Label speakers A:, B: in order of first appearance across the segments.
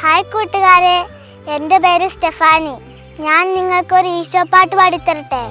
A: Hi കൂട്ടുകാരെ. എന്റെ പേര് സ്റ്റെഫാനി. ഞാൻ നിങ്ങൾക്കൊരു ഈശോ പാട്ട് പാടിത്തരട്ടെ?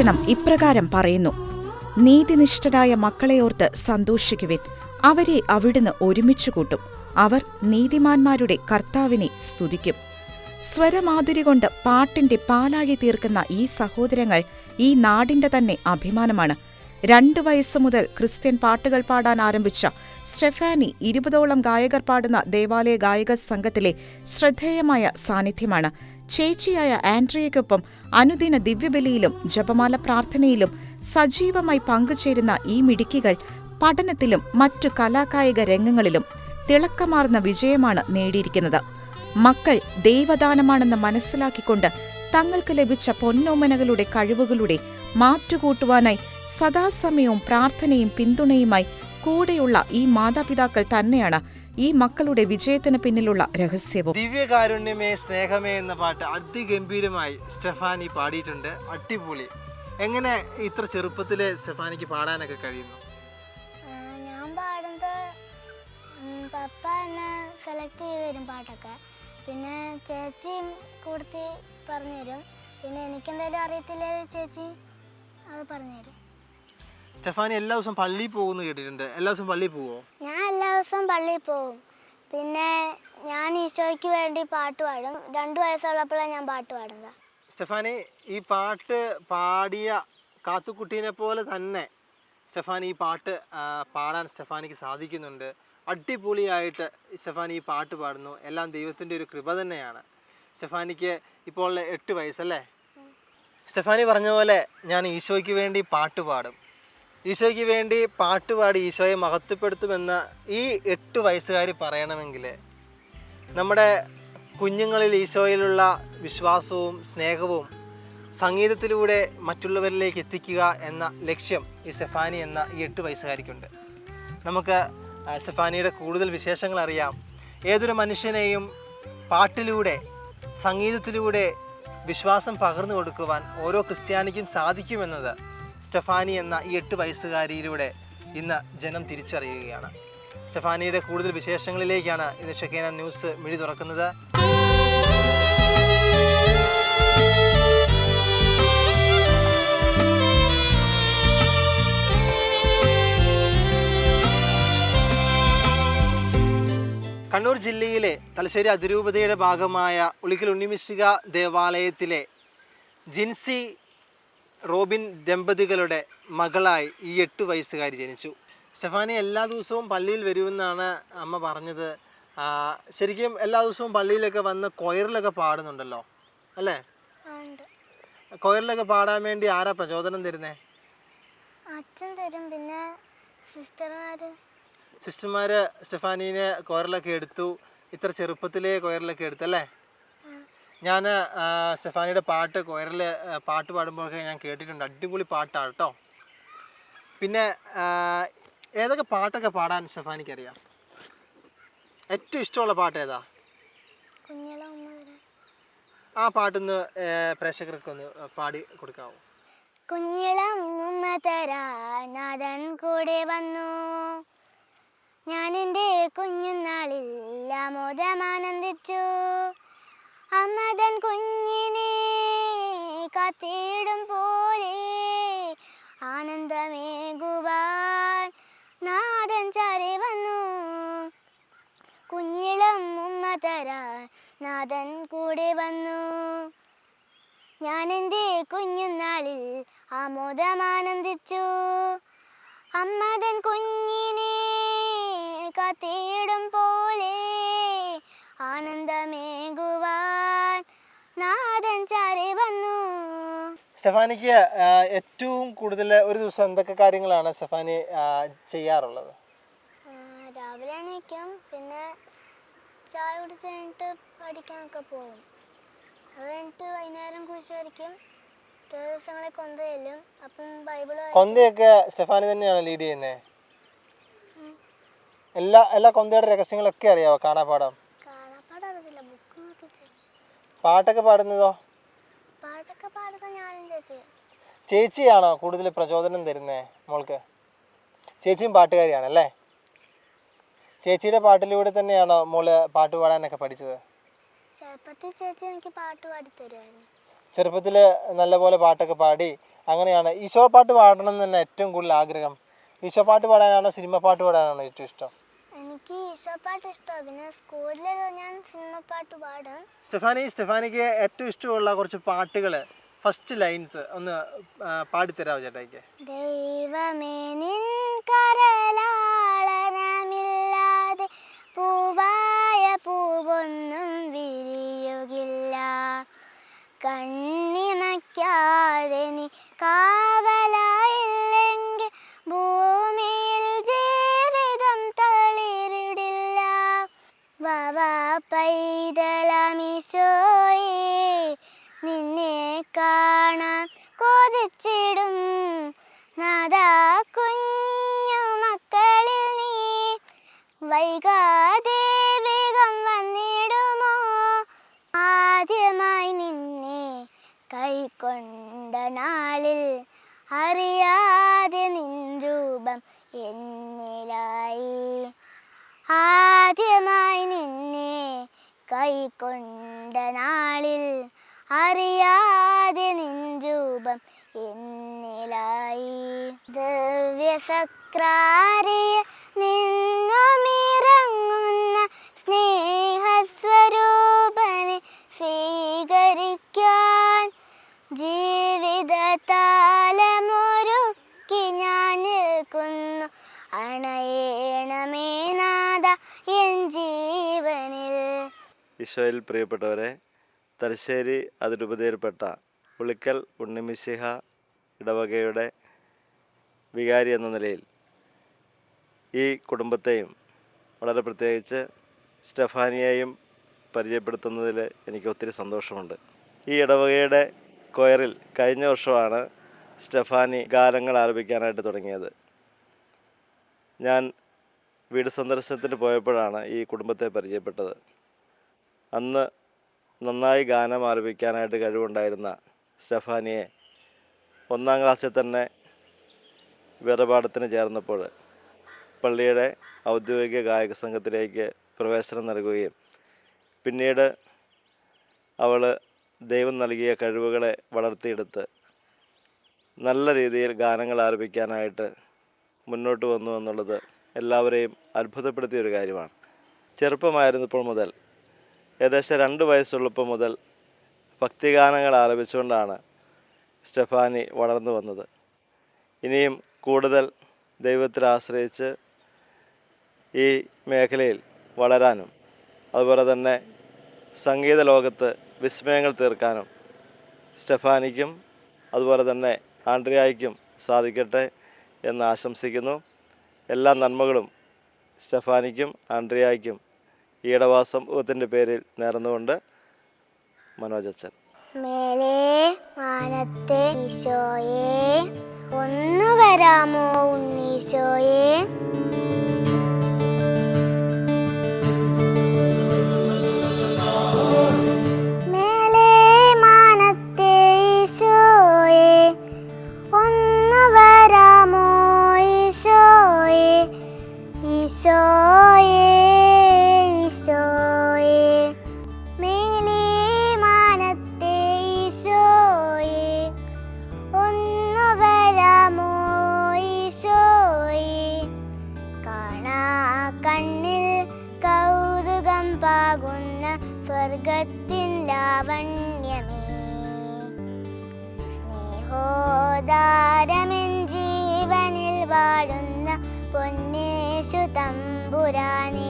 B: തിരുവചനം ഇപ്രകാരം പറയുന്നു. നീതിനിഷ്ഠരായ മക്കളെയോർത്ത് സന്തോഷിക്കുവിൻ. അവരെ അവിടുന്ന് ഒരുമിച്ചു കൂട്ടും അവർ നീതിമാന്മാരുടെ കർത്താവിനെ സ്തുതിക്കും. സ്വരമാധുരി കൊണ്ട് പാട്ടിന്റെ പാലാഴി തീർക്കുന്ന ഈ സഹോദരങ്ങൾ ഈ നാടിന്റെ തന്നെ അഭിമാനമാണ്. രണ്ടു വയസ്സു മുതൽ ക്രിസ്ത്യൻ പാട്ടുകൾ പാടാൻ ആരംഭിച്ച സ്റ്റെഫാനി ഇരുപതോളം ഗായകർ പാടുന്ന ദേവാലയ ഗായക സംഘത്തിലെ ശ്രദ്ധേയമായ സാന്നിധ്യമാണ്. ചേച്ചിയായ ആൻഡ്രിയയ്ക്കൊപ്പം അനുദിന ദിവ്യബലിയിലും ജപമാല പ്രാർത്ഥനയിലും സജീവമായി പങ്കുചേരുന്ന ഈ മിടുക്കികൾ പഠനത്തിലും മറ്റു കലാകായിക രംഗങ്ങളിലും തിളക്കമാർന്ന വിജയമാണ് നേടിയിരിക്കുന്നത്. മക്കൾ ദൈവദാനമാണെന്ന് മനസ്സിലാക്കിക്കൊണ്ട് തങ്ങൾക്ക് ലഭിച്ച പൊന്നോമനകളുടെ കഴിവുകളുടെ മാറ്റുകൂട്ടുവാനായി സദാസമയവും പ്രാർത്ഥനയും പിന്തുണയുമായി കൂടെയുള്ള ഈ മാതാപിതാക്കൾ തന്നെയാണ് ഈ മക്കളുടെ വിജയത്തിന് പിന്നിലുള്ള രഹസ്യവും.
C: ദിവ്യകാരുണ്യമേ സ്നേഹമേ എന്ന പാട്ട് അതിഗംഭീരമായി സ്റ്റെഫാനി പാടിയിട്ടുണ്ട്. അടിപൊളി. എങ്ങനെ ഇത്ര ചെറുപ്പത്തിലെ സ്റ്റെഫാനിക്ക് പാടാനൊക്കെ കഴിയുന്നു?
A: ഞാൻ പാടുന്നത് പപ്പ എന്നെ സെലക്ട് ചെയ്ത് തരും പാട്ടൊക്കെ. പിന്നെ ചേച്ചിയും കൂടുതൽ പറഞ്ഞു തരും. പിന്നെ എനിക്കെന്തായാലും അറിയത്തില്ല ചേച്ചി അത് പറഞ്ഞു തരും.
C: സ്റ്റെഫാനി എല്ലാ ദിവസവും പള്ളിയിൽ പോകുമെന്ന് കേട്ടിട്ടുണ്ട്. എല്ലാ ദിവസവും പള്ളിയിൽ പോവോ?
A: ഞാൻ എല്ലാ ദിവസവും പള്ളിയിൽ പോകും. പിന്നെ ഞാൻ ഈശോയ്ക്ക് വേണ്ടി പാട്ട് പാടും. രണ്ടു വയസ്സുള്ളപ്പോഴാണ് ഞാൻ പാട്ട് പാടുന്നത്.
C: സ്റ്റെഫാനി ഈ പാട്ട് പാടിയ കാത്തുക്കുട്ടീനെ പോലെ തന്നെ സ്റ്റെഫാനി ഈ പാട്ട് ആ, പാടാൻ സ്റ്റെഫാനിക്ക് സാധിക്കുന്നുണ്ട്. അടിപൊളിയായിട്ട് സ്റ്റെഫാനി ഈ പാട്ട് പാടുന്നു. എല്ലാം ദൈവത്തിന്റെ ഒരു കൃപ തന്നെയാണ്. സ്റ്റെഫാനിക്ക് ഇപ്പോൾ എട്ട് വയസ്സല്ലേ? സ്റ്റെഫാനി പറഞ്ഞ പോലെ ഞാൻ ഈശോയ്ക്ക് വേണ്ടി പാട്ട് പാടും. ഈശോയ്ക്ക് വേണ്ടി പാട്ടുപാടി ഈശോയെ മഹത്വപ്പെടുത്തുമെന്ന ഈ എട്ട് വയസ്സുകാരി പറയണമെങ്കിൽ നമ്മുടെ കുഞ്ഞുങ്ങളിൽ ഈശോയിലുള്ള വിശ്വാസവും സ്നേഹവും സംഗീതത്തിലൂടെ മറ്റുള്ളവരിലേക്ക് എത്തിക്കുക എന്ന ലക്ഷ്യം ഈ സെഫാനി എന്ന ഈ എട്ട് വയസ്സുകാരിക്കുണ്ട്. നമുക്ക് സെഫാനിയുടെ കൂടുതൽ വിശേഷങ്ങൾ അറിയാം. ഏതൊരു മനുഷ്യനെയും പാട്ടിലൂടെ സംഗീതത്തിലൂടെ വിശ്വാസം പകർന്നു കൊടുക്കുവാൻ ഓരോ ക്രിസ്ത്യാനിക്കും സാധിക്കുമെന്നത് സ്റ്റെഫാനി എന്ന ഈ എട്ട് വയസ്സുകാരിയിലൂടെ ഇന്ന് ജനം തിരിച്ചറിയുകയാണ്. സ്റ്റെഫാനിയുടെ കൂടുതൽ വിശേഷങ്ങളിലേക്കാണ് ഇന്ന് ഷെഖേന ന്യൂസ് മിഴി തുറക്കുന്നത്. കണ്ണൂർ ജില്ലയിലെ തലശ്ശേരി അതിരൂപതയുടെ ഭാഗമായ ഉളിക്കൽ ഉണ്ണിമിശിക ദേവാലയത്തിലെ ജിൻസി റോബിൻ ദമ്പതികളുടെ മകളായി ഈ എട്ട് വയസ്സുകാരി ജനിച്ചു. സ്റ്റെഫാനി എല്ലാ ദിവസവും പള്ളിയിൽ വരുമെന്നാണ് അമ്മ പറഞ്ഞത്. ശരിക്കും എല്ലാ ദിവസവും പള്ളിയിലൊക്കെ വന്ന് കൊയറിലൊക്കെ പാടുന്നുണ്ടല്ലോ അല്ലേ? കൊയറിലൊക്കെ പാടാൻ വേണ്ടി ആരാ പ്രചോദനം തരുന്നേ?
A: അച്ഛൻ തരും. പിന്നെ സിസ്റ്റർമാർ
C: സിസ്റ്റർമാർ സ്റ്റെഫാനീനെ കൊയറിലൊക്കെ എടുത്തു. ഇത്ര ചെറുപ്പത്തിലേ കൊയറിലൊക്കെ എടുത്തല്ലേ? ഞാൻ സ്റ്റെഫാനിയുടെ പാട്ട് കൊയറിൽ പാട്ട് പാടുമ്പോഴൊക്കെ ഞാൻ കേട്ടിട്ടുണ്ട്. അടിപൊളി പാട്ടാണ് കേട്ടോ പിന്നെ ഏതൊക്കെ പാട്ടൊക്കെ പാടാൻ സ്റ്റെഫാനിക്ക് അറിയാം ഏറ്റവും ഇഷ്ടമുള്ള പാട്ട് ഏതാ? ആ പാട്ടൊന്ന് പ്രേക്ഷകർക്ക് ഒന്ന് പാടി കൊടുക്കാവോ?
A: കുഞ്ഞിളം ഉമ്മ തരാനാഥൻ കൂടെ വന്നു. ഞാൻ എന്റെ കുഞ്ഞുനാളിൽ ആമോദമാനന്ദിച്ചു. കുഞ്ഞുനാളിൽ ആമോദമാനന്ദിച്ചു. അമ്മതൻ കുഞ്ഞിനെ കാത്തിയിടും പോലെ ആനന്ദമേകുവാൻ നാഥൻ ചാരി വന്നു.
C: സ്റ്റെഫാനിക്ക് ഏറ്റവും കൂടുതൽ ഒരു ദിവസം എന്തൊക്കെ കാര്യങ്ങളാണ് സ്റ്റെഫാനി ചെയ്യാറുള്ളത്?
A: രാവിലെ എണീക്കും പിന്നെ ചായ കുടിച്ച് കഴിഞ്ഞിട്ട് പഠിക്കാനൊക്കെ പോകും. വൈകുന്നേരം കുരിശ് വരയ്ക്കും ചില ദിവസങ്ങളിൽ കൊന്ത അപ്പം ബൈബിൾ
C: കൊന്തയൊക്കെ സ്റ്റെഫാനി തന്നെയാണ് ലീഡ് ചെയ്യുന്നത് എല്ലാ എല്ലാ കൊന്തയുടെ രഹസ്യങ്ങളൊക്കെ അറിയാവോ? കാണാപ്പാടം പാട്ടൊക്കെ പാടുന്നതോ?
A: പാട്ടൊക്കെ പാടുന്ന ഞാനും ചേച്ചി.
C: ചേച്ചിയാണോ കൂടുതൽ പ്രചോദനം തരുന്നത് മോൾക്ക്? ചേച്ചിയും പാട്ടുകാരിയാണ് അല്ലേ? ചേച്ചിയുടെ പാട്ടിലൂടെ തന്നെയാണോ മോൾ പാട്ട് പാടാനൊക്കെ പഠിച്ചത്?
A: ചെറുപ്പത്തിൽ ചേച്ചി എനിക്ക് പാട്ട് പാടി തരുമായിരുന്നു
C: ചെറുപ്പത്തിൽ നല്ലപോലെ പാട്ടൊക്കെ പാടി അങ്ങനെയാണ്. ഈശോ പാട്ട് പാടണം എന്ന് തന്നെ ഏറ്റവും കൂടുതൽ ആഗ്രഹം. ഈശോ പാട്ട് പാടാനാണോ സിനിമ പാട്ട് പാടാനാണോ ഏറ്റവും ഇഷ്ടം?
A: എനിക്ക് ഈശോ പാട്ട് ഇഷ്ടമാണ്. പിന്നെ സ്കൂളിൽ ഞാൻ സിനിമ പാട്ട് പാടും.
C: സ്റ്റെഫാനി സ്റ്റെഫാനിക്ക് ഏറ്റവും ഇഷ്ടമുള്ള കുറച്ച് പാട്ടുകൾ ഫസ്റ്റ് ലൈൻസ് ഒന്ന് പാടിത്തരാവോ ചേട്ടായിക്ക്?
A: ദൈവമേ നിൻ കരലാളനമില്ലാതെ പൂവായ വൈകാതെ വേഗം വന്നിടുമോ? ആദ്യമായി നിന്നെ കൈക്കൊണ്ട നാളിൽ അറിയാതെ നിൻ രൂപം എന്നിലായി. ആദ്യമായി നിന്നെ കൈക്കൊണ്ട നാളിൽ അറിയാതെ നിൻ രൂപം എന്നിലായി. ദിവ്യസക്രാരിയ നിന്നുമിറങ്ങുന്ന
D: ഈശോയിൽ പ്രിയപ്പെട്ടവരെ തലശ്ശേരി അതിരൂപതയിൽപ്പെട്ട പുളിക്കൽ ഉണ്ണിമിശിഹ ഇടവകയുടെ വികാരി എന്ന നിലയിൽ ഈ കുടുംബത്തെയും വളരെ പ്രത്യേകിച്ച് സ്റ്റെഫാനിയെയും പരിചയപ്പെടുത്തുന്നതിൽ എനിക്ക് ഒത്തിരി സന്തോഷമുണ്ട്. ഈ ഇടവകയുടെ കൊയറിൽ കഴിഞ്ഞ വർഷമാണ് സ്റ്റെഫാനി ഗാനങ്ങൾ ആരംഭിക്കാനായിട്ട് തുടങ്ങിയത്. ഞാൻ വീട് സന്ദർശനത്തിന് പോയപ്പോഴാണ് ഈ കുടുംബത്തെ പരിചയപ്പെട്ടത്. അന്ന് നന്നായി ഗാനം ആലപിക്കാനായിട്ട് കഴിവുണ്ടായിരുന്ന സ്റ്റെഫാനിയെ ഒന്നാം ക്ലാസ്സിൽ തന്നെ വേദപാഠത്തിന് ചേർന്നപ്പോൾ പള്ളിയുടെ ഔദ്യോഗിക ഗായക സംഘത്തിലേക്ക് പ്രവേശനം നൽകുകയും പിന്നീട് അവൾ ദൈവം നൽകിയ കഴിവുകളെ വളർത്തിയെടുത്ത് നല്ല രീതിയിൽ ഗാനങ്ങൾ ആരംഭിക്കാനായിട്ട് മുന്നോട്ട് വന്നു എന്നുള്ളത് എല്ലാവരെയും അത്ഭുതപ്പെടുത്തിയ ഒരു കാര്യമാണ്. ചെറുപ്പമായിരുന്നപ്പോൾ മുതൽ ഏകദേശം രണ്ട് വയസ്സുള്ളപ്പോൾ മുതൽ ഭക്തിഗാനങ്ങൾ ആലപിച്ചുകൊണ്ടാണ് സ്റ്റെഫാനി വളർന്നു വന്നത്. ഇനിയും കൂടുതൽ ദൈവത്തിൽ ആശ്രയിച്ച് ഈ മേഖലയിൽ വളരാനും അതുപോലെ തന്നെ സംഗീത ലോകത്ത് വിസ്മയങ്ങൾ തീർക്കാനും സ്റ്റെഫാനിക്കും അതുപോലെ തന്നെ ആൻഡ്രിയായ്ക്കും സാധിക്കട്ടെ എന്ന് ആശംസിക്കുന്നു. എല്ലാ നന്മകളും സ്റ്റെഫാനിക്കും ആൻഡ്രിയായ്ക്കും. ഈ ഇടവാ സമൂഹത്തിന്റെ പേരിൽ നേർന്നുകൊണ്ട് മനോജച്ചൻ
A: മേലേ മാനത്തെ ഈശോയെ ഒന്ന് വരാമോ ഉണ്ണീശോയെ? മേലേ ലാവണ്യമേ സ്നേഹോദാരമെൻ ജീവനിൽ വാഴുന്ന പൊന്നേശു തമ്പുരാനേ.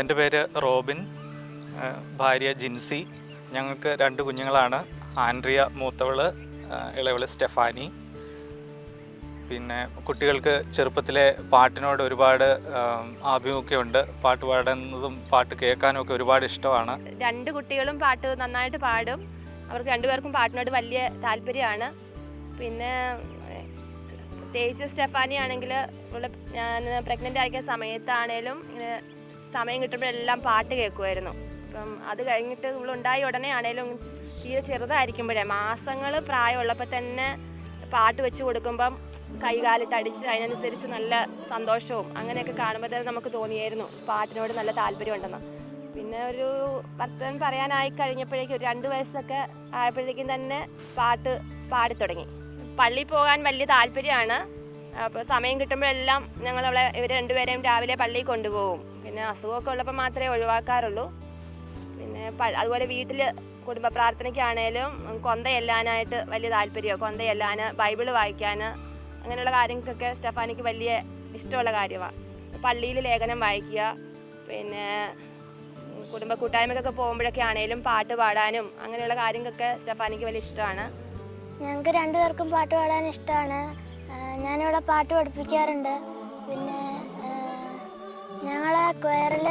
E: എന്റെ പേര് റോബിൻ ഭാര്യ ജിൻസി. ഞങ്ങൾക്ക് രണ്ട് കുഞ്ഞുങ്ങളാണ്. ആൻഡ്രിയ മൂത്തവൾ ഇളവൾ സ്റ്റെഫാനി. പിന്നെ കുട്ടികൾക്ക് ചെറുപ്പത്തിലെ പാട്ടിനോട് ഒരുപാട് ആഭിമുഖ്യമുണ്ട് പാട്ട് പാടുന്നതും പാട്ട് കേൾക്കാനും ഒക്കെ ഒരുപാട് ഇഷ്ടമാണ്.
F: രണ്ട് കുട്ടികളും പാട്ട് നന്നായിട്ട് പാടും. അവർക്ക് രണ്ടുപേർക്കും പാട്ടിനോട് വലിയ താല്പര്യമാണ്. പിന്നെ പ്രത്യേകിച്ച് സ്റ്റെഫാനി ആണെങ്കിൽ ഞാൻ പ്രഗ്നന്റ് ആയിരിക്കുന്ന സമയത്താണേലും ഇങ്ങനെ സമയം കിട്ടുമ്പോഴെല്ലാം പാട്ട് കേൾക്കുമായിരുന്നു അപ്പം അത് കഴിഞ്ഞിട്ട് നമ്മൾ ഉണ്ടായ ഉടനെ ആണേലും തീരെ ചെറുതായിരിക്കുമ്പോഴേ മാസങ്ങൾ പ്രായമുള്ളപ്പോൾ തന്നെ പാട്ട് വെച്ച് കൊടുക്കുമ്പം കൈകാലിട്ട് അടിച്ച് അതിനനുസരിച്ച് നല്ല സന്തോഷവും അങ്ങനെയൊക്കെ കാണുമ്പോൾ തന്നെ നമുക്ക് തോന്നിയായിരുന്നു പാട്ടിനോട് നല്ല താല്പര്യമുണ്ടെന്ന്. പിന്നെ ഒരു ഭർത്തൻ പറയാനായി കഴിഞ്ഞപ്പോഴേക്കും ഒരു രണ്ട് വയസ്സൊക്കെ ആയപ്പോഴേക്കും തന്നെ പാട്ട് പാടിത്തുടങ്ങി. പള്ളിയിൽ പോകാൻ വലിയ താല്പര്യമാണ്. അപ്പോൾ സമയം കിട്ടുമ്പോഴെല്ലാം ഞങ്ങൾ അവളെ ഇവർ രണ്ടുപേരെയും രാവിലെ പള്ളിയിൽ കൊണ്ടുപോകും. പിന്നെ അസുഖമൊക്കെ ഉള്ളപ്പോൾ മാത്രമേ ഒഴിവാക്കാറുള്ളൂ. അതുപോലെ വീട്ടിൽ കുടുംബ പ്രാർത്ഥനയ്ക്കാണേലും കൊന്ത ചെല്ലാനായിട്ട് വലിയ താല്പര്യമോ കൊന്ത ചെല്ലാൻ ബൈബിൾ വായിക്കാൻ അങ്ങനെയുള്ള കാര്യങ്ങൾക്കൊക്കെ സ്റ്റെഫാനിക്ക് വലിയ ഇഷ്ടമുള്ള കാര്യമാണ്. പള്ളിയിൽ ലേഖനം വായിക്കുക പിന്നെ കുടുംബ കൂട്ടായ്മക്കൊക്കെ പോകുമ്പോഴൊക്കെ ആണേലും പാട്ട് പാടാനും അങ്ങനെയുള്ള കാര്യങ്ങൾക്കൊക്കെ സ്റ്റെഫാനിക്ക് വലിയ ഇഷ്ടമാണ്.
A: ഞങ്ങൾക്ക് രണ്ടുപേർക്കും പാട്ട് പാടാൻ ഇഷ്ടമാണ്. ഞാനിവിടെ പാട്ട് പഠിപ്പിക്കാറുണ്ട്. പിന്നെ ഞങ്ങളെ ക്വയറിൽ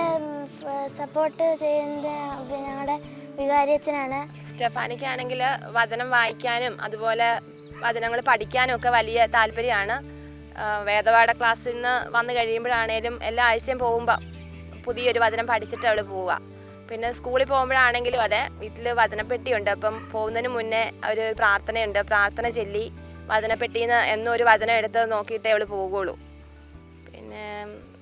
A: സപ്പോർട്ട് ചെയ്യുന്നത് ഞങ്ങളുടെ വികാരിയച്ഛനാണ്.
F: സ്റ്റെഫാനിക്കാണെങ്കിൽ വചനം വായിക്കാനും അതുപോലെ വചനങ്ങൾ പഠിക്കാനും ഒക്കെ വലിയ താല്പര്യമാണ്. വേദപാഠ ക്ലാസ്സിൽ നിന്ന് വന്നു കഴിയുമ്പോഴാണേലും എല്ലാ ആഴ്ചയും പോകുമ്പോൾ പുതിയൊരു വചനം പഠിച്ചിട്ട് അവൾ പോവുക. പിന്നെ സ്കൂളിൽ പോകുമ്പോഴാണെങ്കിലും അതെ വീട്ടിൽ വചനപ്പെട്ടിയുണ്ട്. അപ്പം പോകുന്നതിന് മുന്നേ ഒരു പ്രാർത്ഥനയുണ്ട്. പ്രാർത്ഥന ചൊല്ലി വചനപ്പെട്ടിന്ന് എന്നൊരു വചനം എടുത്ത് നോക്കിയിട്ടേ അവൾ പോകുള്ളൂ പിന്നെ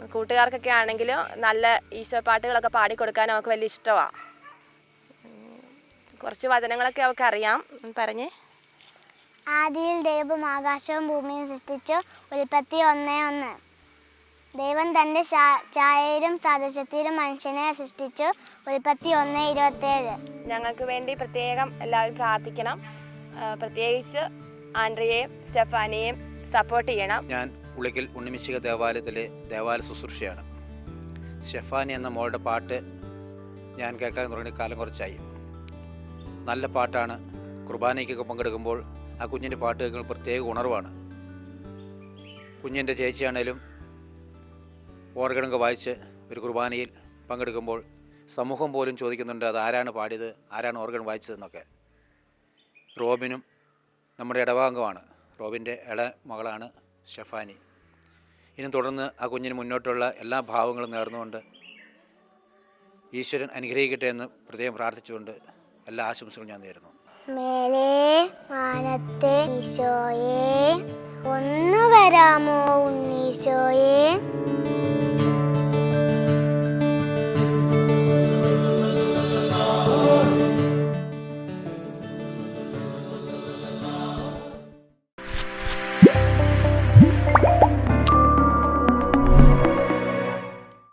F: കൂട്ടുകാർക്കൊക്കെ ആണെങ്കിലും നല്ല ഈശോ പാട്ടുകളൊക്കെ പാടിക്കൊടുക്കാൻ അവൾക്ക് വലിയ ഇഷ്ടമാണ് കുറച്ച് വചനങ്ങളൊക്കെ അവൾക്ക് അറിയാം. പറഞ്ഞേ.
A: ആദിയിൽ ദൈവം ആകാശവും ഭൂമിയും സൃഷ്ടിച്ചു. ഉൽപ്പത്തി ഒന്നേ ഒന്ന്. ദൈവം തന്റെ ചായയിലും സാദൃശ്യത്തിലും മനുഷ്യനെ സൃഷ്ടിച്ചു. ഉൽപ്പത്തി ഒന്ന് ഇരുപത്തേഴ്.
F: ഞങ്ങൾക്ക് വേണ്ടി പ്രത്യേകം എല്ലാവരും പ്രാർത്ഥിക്കണം. പ്രത്യേകിച്ച് ആൻഡ്രിയെയും സ്റ്റെഫാനിയെയും സപ്പോർട്ട് ചെയ്യണം.
G: ഞാൻ ഉളിക്കൽ ഉണ്ണിമിശിക ദേവാലയത്തിലെ ദേവാലയ ശുശ്രൂഷയാണ്. ഷെഫാനി എന്ന മോളുടെ പാട്ട് ഞാൻ കേൾക്കാൻ തുടങ്ങി കാലം കുറച്ചായി. നല്ല പാട്ടാണ്. കുർബാനയ്ക്കൊക്കെ പങ്കെടുക്കുമ്പോൾ ആ കുഞ്ഞിന്റെ പാട്ട് കേൾക്കുമ്പോൾ പ്രത്യേക ഉണർവാണ്. കുഞ്ഞിന്റെ ചേച്ചിയാണേലും ഓർഗണൊക്കെ വായിച്ച് ഒരു കുർബാനയിൽ പങ്കെടുക്കുമ്പോൾ സമൂഹം പോലും ചോദിക്കുന്നുണ്ട് അത് ആരാണ് പാടിയത്? ആരാണ് ഓർഗൺ വായിച്ചതെന്നൊക്കെ? റോബിനും നമ്മുടെ ഇടവാംഗമാണ് റോബിന്റെ ഇള മകളാണ് ഷെഫാനി. ഇനി തുടർന്ന് ആ കുഞ്ഞിന് മുന്നോട്ടുള്ള എല്ലാ ഭാവങ്ങളും നേർന്നുകൊണ്ട് ഈശ്വരൻ അനുഗ്രഹിക്കട്ടെ എന്ന് പ്രത്യേകം പ്രാർത്ഥിച്ചുകൊണ്ട് എല്ലാ ആശംസകളും ഞാൻ നേരുന്നു.
A: മേലേ മാനത്തെ ഒന്ന് വരാമോ ഉണ്ണീശോയെ?